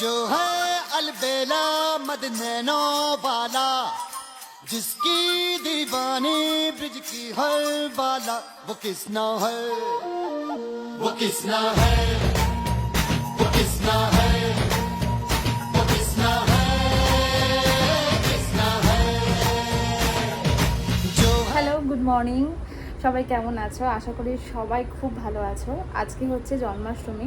जो है अलबेला मद नैनो वाला जिसकी दीवानी ब्रिज की हर वाला वो किसना है वो किसना है वो किसना है वो किसना है किसना है जो হ্যালো গুড মর্নিং সবাই কেমন আছো আশা করি সবাই খুব ভালো আছো আজকে হচ্ছে জন্মাষ্টমী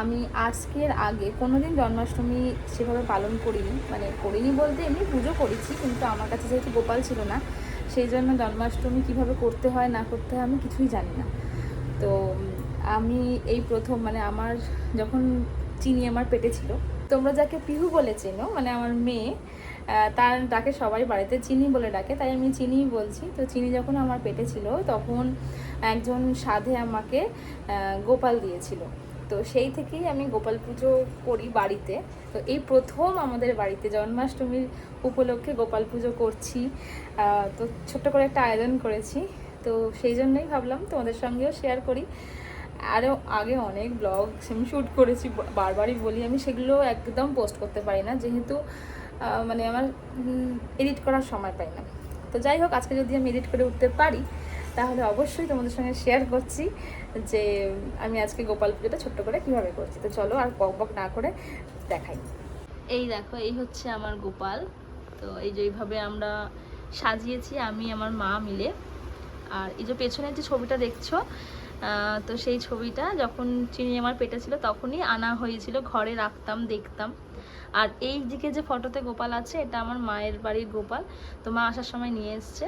আমি আজকের আগে কোনো দিন জন্মাষ্টমী সেভাবে পালন করিনি। মানে করিনি বলতে এমনি পুজো করেছি, কিন্তু আমার কাছে যেহেতু গোপাল ছিল না, সেই জন্য জন্মাষ্টমী কীভাবে করতে হয়, না করতে হয় আমি কিছুই জানি না। তো আমি এই প্রথম মানে আমার যখন চিনি আমার পেটে ছিল, তোমরা যাকে পিহু বলে চেনো মানে আমার মেয়ে তার ডাকে সবাই বাড়িতে চিনি বলে ডাকে, তাই আমি চিনিই বলছি। তো চিনি যখন আমার পেটে ছিল, তখন একজন সাধে আমাকে গোপাল দিয়েছিল। তো সেই থেকেই আমি গোপাল পুজো করি বাড়িতে। তো এই প্রথম আমাদের বাড়িতে জন্মাষ্টমীর উপলক্ষে গোপাল পুজো করছি। তো ছোট্ট করে একটা আয়োজন করেছি। তো সেই জন্যই ভাবলাম তোমাদের সঙ্গেও শেয়ার করি। আরও আগে অনেক ব্লগ আমি শ্যুট করেছি বারবারই বলি, আমি সেগুলো একদম পোস্ট করতে পারি না। যেহেতু মানে আমার এডিট করার সময় পাই না। তো যাই হোক, আজকে যদি আমি এডিট করে উঠতে পারি তাহলে অবশ্যই তোমাদের সঙ্গে শেয়ার করছি যে আমি আজকে গোপাল পুজোটা ছোট্ট করে কীভাবে করছি। তো চলো আর বক বক না করে দেখাই। এই দেখো, এই হচ্ছে আমার গোপাল। তো এই যে এইভাবে আমরা সাজিয়েছি, আমি, আমার মা মিলে। আর এই যে পেছনে যে ছবিটা দেখছ তো সেই ছবিটা যখন চিনি আমার পেটে ছিল, তখনই আনা হয়েছিল। ঘরে রাখতাম, দেখতাম। আর এই দিকে যে ফটোতে গোপাল আছে, এটা আমার মায়ের বাড়ির গোপাল। তো মা আসার সময় নিয়ে এসছে।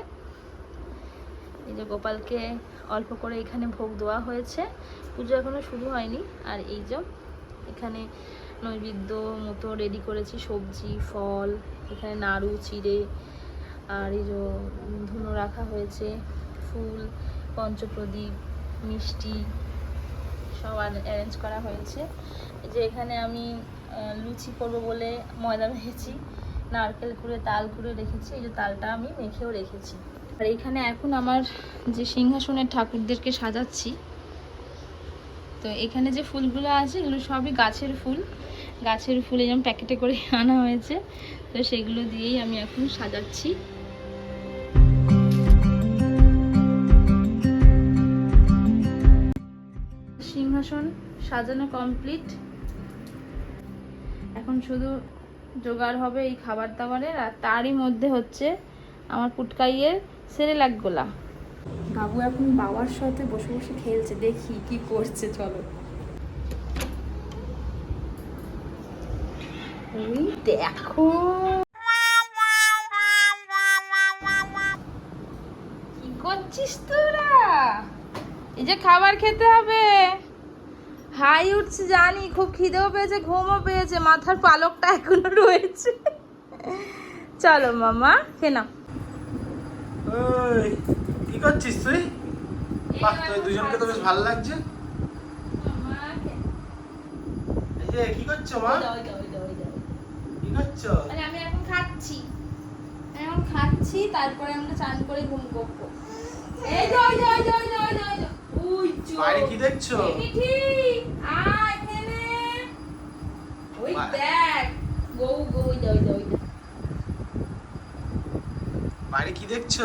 এই যে গোপালকে অল্প করে এখানে ভোগ দেওয়া হয়েছে। পুজো এখনও শুরু হয়নি। আর এই যে এখানে নৈবেদ্য মতো রেডি করেছি, সবজি, ফল, এখানে নাড়ু, চিড়ে, আর এই যে ধুনো রাখা হয়েছে, ফুল, পঞ্চপ্রদীপ, মিষ্টি সব অ্যারেঞ্জ করা হয়েছে। যে এখানে আমি লুচি করব বলে ময়দা মেখেছি নারকেল কুড়ে, তাল কুড়ে রেখেছি, এই যে তালটা আমি মেখেও রেখেছি। আর এখানে এখন আমার যে সিংহাসনের ঠাকুরদেরকে সাজাচ্ছি, তো এখানে যে ফুলগুলো আছে, এগুলো সবই গাছের ফুল। গাছের ফুল যেমন প্যাকেটে করে আনা হয়েছে, তো সেগুলো দিয়েই আমি এখন সাজাচ্ছি। সিংহাসন সাজানো কমপ্লিট। এখন শুধু জোগাড় হবে এই খাবার দাবারের, আর তারই মধ্যে হচ্ছে আমার পুটকাইয়ের সেরেলাক গোলা। বাবু এখন বাবার সাথে বসে বসে খেলছে দেখি কি করছে চলো। দেখো। কি করছিস তোরা? এই যে খাবার খেতে হবে। হাই উঠছে জানি খুব খিদেও পেয়েছে ঘুমও পেয়েছে মাথার পালকটা এখনও রয়েছে। চলো মামা খেয়ে নাও। কি করছিস তুই? বাহ তুই দুজনকে তো বেশ ভালো লাগছে। এই যে কি করছ মা? কি করছ? আমি এখন খাচ্ছি। এখন খাচ্ছি তারপরে আমরা চান করে ঘুম করব। এই যে ওই যে ওই যে ওই যে ওই যে ওই যে। ওই যে বাইরে কি দেখছ? মিঠি আয় এখানে। ওই দেখ। গৌ গৌ ওই যে ওই যে ওই যে বাইরে কি দেখছ?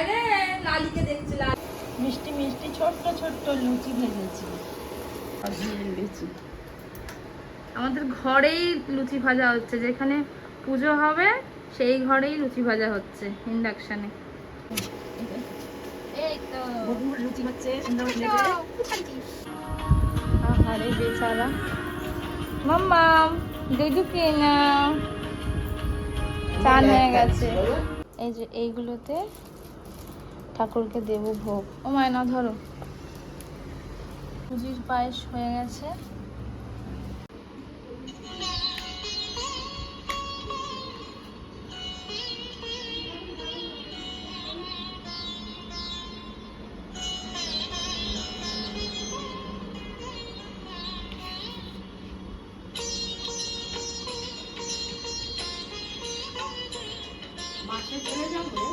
বাইরে লালিকে দেখছি লাল মিষ্টি মিষ্টি ছোট্ট ছোট্ট লুচি ভেজেছি। লুচি আমাদের ঘরেই লুচি ভাজা হচ্ছে যেখানে পুজো হবে সেই ঘরেই লুচি ভাজা হচ্ছে ইন্ডাকশনে এই তো লুচি হচ্ছে আহারে বেচারা। মাম্মাম দিদুকে না চান হয়ে গেছে। এই যে এইগুলোতে ঠাকুরকে দেব ভোগ। ও মায়না ধরো। সুজির পায়েস হয়ে গেছে। মাঠে চলে যাব?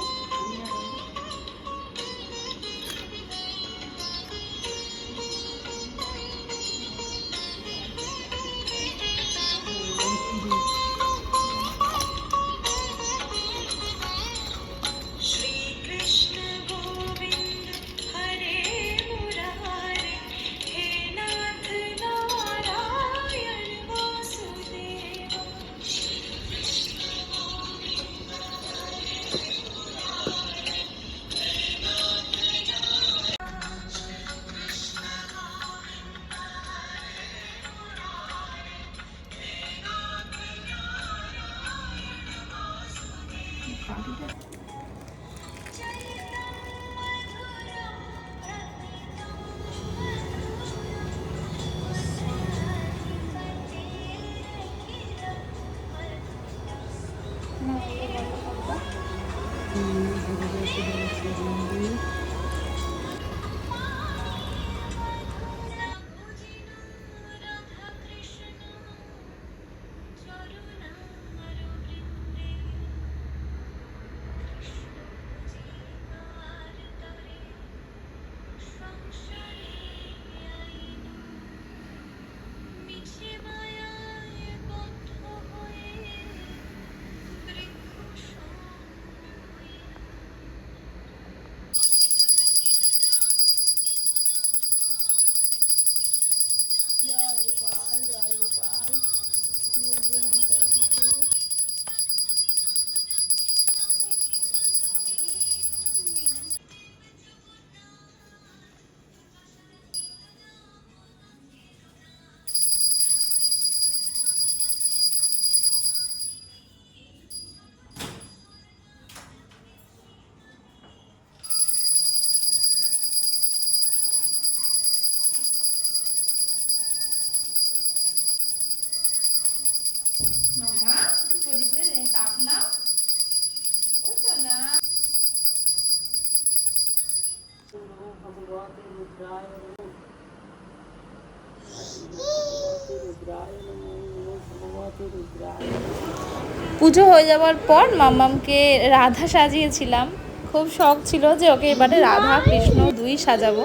পুজো হয়ে যাওয়ার পর মাম্মামকে রাধা সাজিয়েছিলাম। খুব শখ ছিল যে ওকে এবারে রাধা, কৃষ্ণ দুই সাজাবো।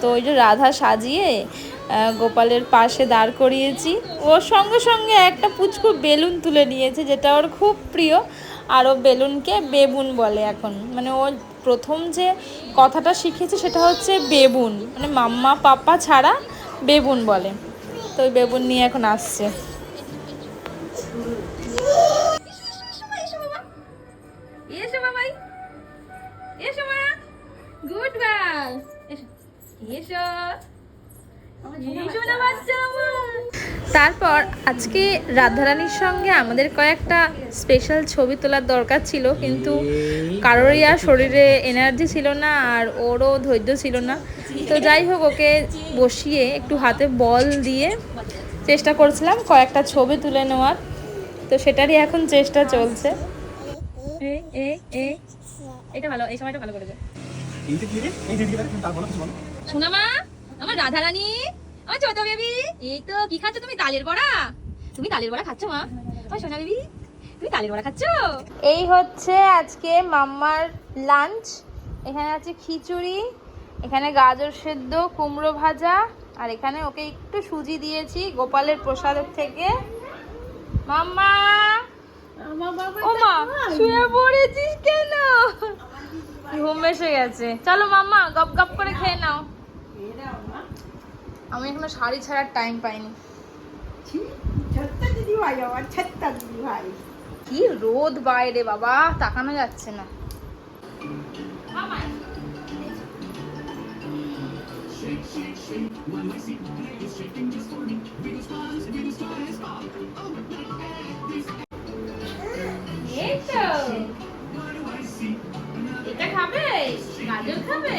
তো ওই যে রাধা সাজিয়ে গোপালের পাশে দাঁড় করিয়েছি। ওর সঙ্গে সঙ্গে একটা পুচকু বেলুন তুলে নিয়েছে, যেটা ওর খুব প্রিয়। আর ও বেলুনকে বেবুন বলে এখন। মানে ও প্রথম যে কথাটা শিখেছে সেটা হচ্ছে বেবুন। মানে মাম্মা পাপ্পা ছাড়া বেবুন বলে। তো ওই বেবুন নিয়ে এখন আসছে। এসো বাবাই এসো মা। গুড গার্ল এসো এসো। এসো না বাচ্চা। তারপর আজকে রাধারানীর সঙ্গে আমাদের কয়েকটা স্পেশাল ছবি তোলার দরকার ছিল কিন্তু কারোরই আর শরীরে এনার্জি ছিল না আর ওরও ধৈর্য ছিল না। তো যাই হোক ওকে বসিয়ে একটু হাতে বল দিয়ে চেষ্টা করছিলাম কয়েকটা ছবি তুলে নেওয়ার। তো সেটারই এখন চেষ্টা চলছে। এটা ভালো এই সময়টা ভালো করেছে। এইটা কি রে এই যে দিকে তার বলো কিছু শোনা মা আমার রাধা রানী আমার ছোট বেবি। এই তো কি খাচ্ছ তুমি? তালের বড়া। তুমি তালের বড়া খাচ্ছ মা? আমার সোনা বেবি তুমি তালের বড়া খাচ্ছ? এই হচ্ছে আজকে মাম্মার লাঞ্চ। এখানে আছে খিচুড়ি এখানে গাজর সেদ্ধ কুমড়ো ভাজা আর এখানে ওকে একটু সুজি দিয়েছি গোপালের প্রসাদের থেকে। মাম্মা! ও মা শুয়ে পড়েছিস কেন? ঘুম এসে গেছে। চলো মাম্মা গপ গপ করে খেয়ে নাও। আমি এখনও শাড়ি ছাড়ার টাইম পাইনি। দিদি ভাই আমার ছত্তা দিদি ভাই। কি রোদ বাইরে বাবা তাকানো যাচ্ছে না। এটা খাবে? গাজর খাবে?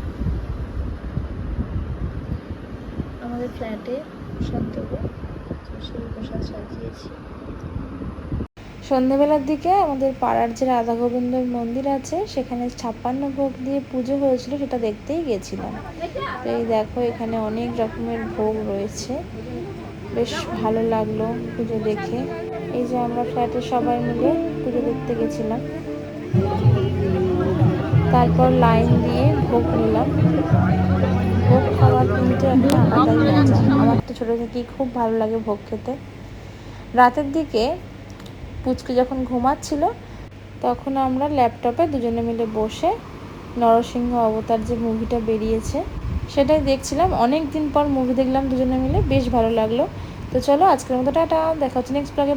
আমাদের ফ্ল্যাটে প্রসাদ দেবো। তো সেই প্রসাদ সাজিয়েছি। সন্ধেবেলার দিকে আমাদের পাড়ার যে রাধা গোবিন্দর মন্দির আছে, সেখানে ছাপ্পান্ন ভোগ দিয়ে পুজো হয়েছিল, সেটা দেখতেই গেছিলাম। তো এই দেখো, এখানে অনেক রকমের ভোগ রয়েছে। বেশ ভালো লাগল পুজো দেখে। এই যে আমরা ফ্ল্যাটে সবাই মিলে পুজো দেখতে গেছিলাম। তারপর লাইন দিয়ে ভোগ নিলাম। ভোগ খাওয়ার কিন্তু একটা আলাদাই মজা। আমার তো ছোটো থেকেই খুব ভালো লাগে ভোগ খেতে। রাতের দিকে পুচকে যখন ঘুমাচ্ছিল, তখন আমরা ল্যাপটপে দুজনে মিলে বসে নরসিংহ অবতার যে মুভিটা বেরিয়েছে, সেটাই দেখছিলাম। অনেক দিন পর মুভি দেখলাম দুজনে মিলে, বেশ ভালো লাগল। তো চলো আজকের মতো টাটা, দেখা হচ্ছে নেক্সট ব্লগে